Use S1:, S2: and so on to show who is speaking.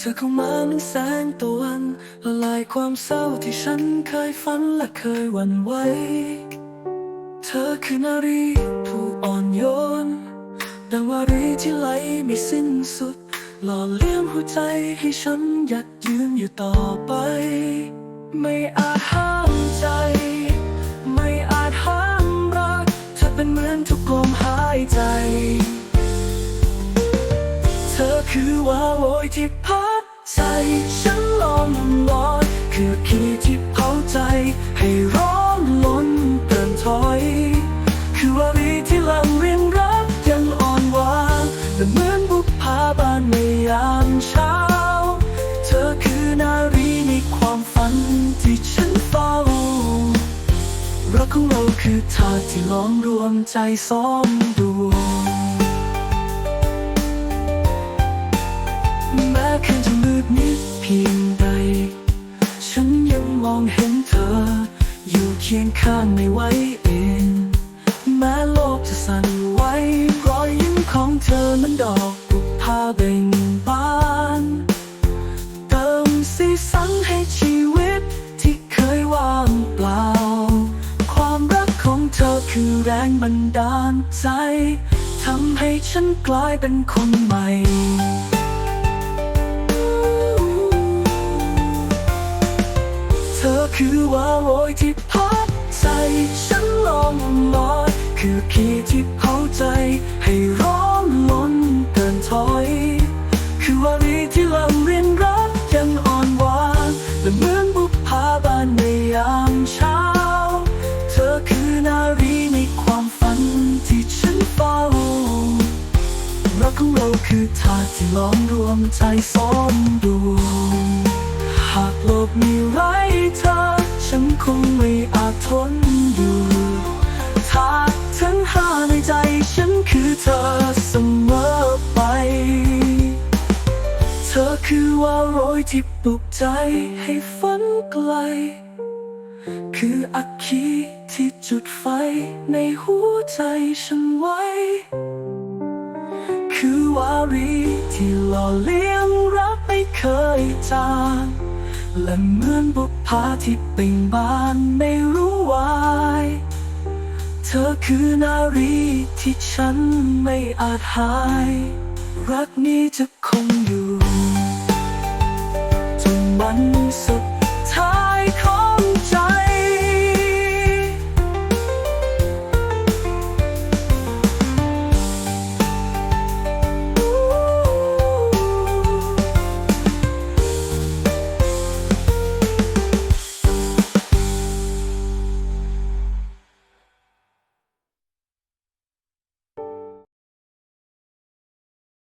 S1: เข้ามาเหมันแสงตะวันละลายความเศร้าที่ฉันเคยฝันและเคยหวั่นไหวเธอคือนารีผู้อ่อนโยนดังวารีที่ไหลไม่สิ้นสุด หล่อเลี้ยงหัวใจให้ฉันยากยืนอยู่ต่อไป ไม่อาจห้ามใจ ไม่อาจห้ามรักเธอเป็นเหมือนทุกลมหายใจ เธอคือว่าโวยที่พ ฉันลมลอยคือขีดที่เผาใจ ให้ร้อนล้นเกินถอย คือวารีที่ลำเรียงรักยังอ่อนหวานแต่เหมือนบุพภาบานในยามเช้า เธอคือนารีในความฝันที่ฉันเฝ้ารักของเราคือธาตุที่ล้อมรวมใจสองด พียงใด ฉันยังมองเห็นเธอ อยู่เคียงข้างไม่ไหวเอง แม้โลกจะสั่นไหวรอยยิ้มของเธอมันดอกบุกพาเบ่งบาน เติมสีสันให้ชีวิตที่เคยว่างเปล่า ความรักของเธอคือแรงบันดาลใจทำให้ฉันกลายเป็นคนใหม่ คือว่าโวยที่พัดใจฉันลองลอยคือขีดที่เผาใจ ให้ร้อนล้นเกินถอย คือวารีที่ลำเรียนรักยังอ่อนหวานและเหมือนบุพภาบานในยามเช้า เธอคือนารีในความฝันที่ฉันเฝ้ารักของเราคือธาตุที่ล้อมรวมใจสองดวง หากโลกมีไร้เธอ ฉันคงไม่อาจทนอยู่ธาตุทั้งห้าในใจฉันคือเธอเสมอไป เธอคือว่าโรยที่ปลุกใจให้ฝันไกล คืออัคคีที่จุดไฟในหัวใจฉันไว้ คือวารีที่หล่อเลี้ยงรักไม่เคยจาง และเหมือนบุพพาที่ปิ่งบานไม่รู้วาย เธอคือนารีที่ฉันไม่อาจหาย รักนี้จะคงอยู่จนวันสุด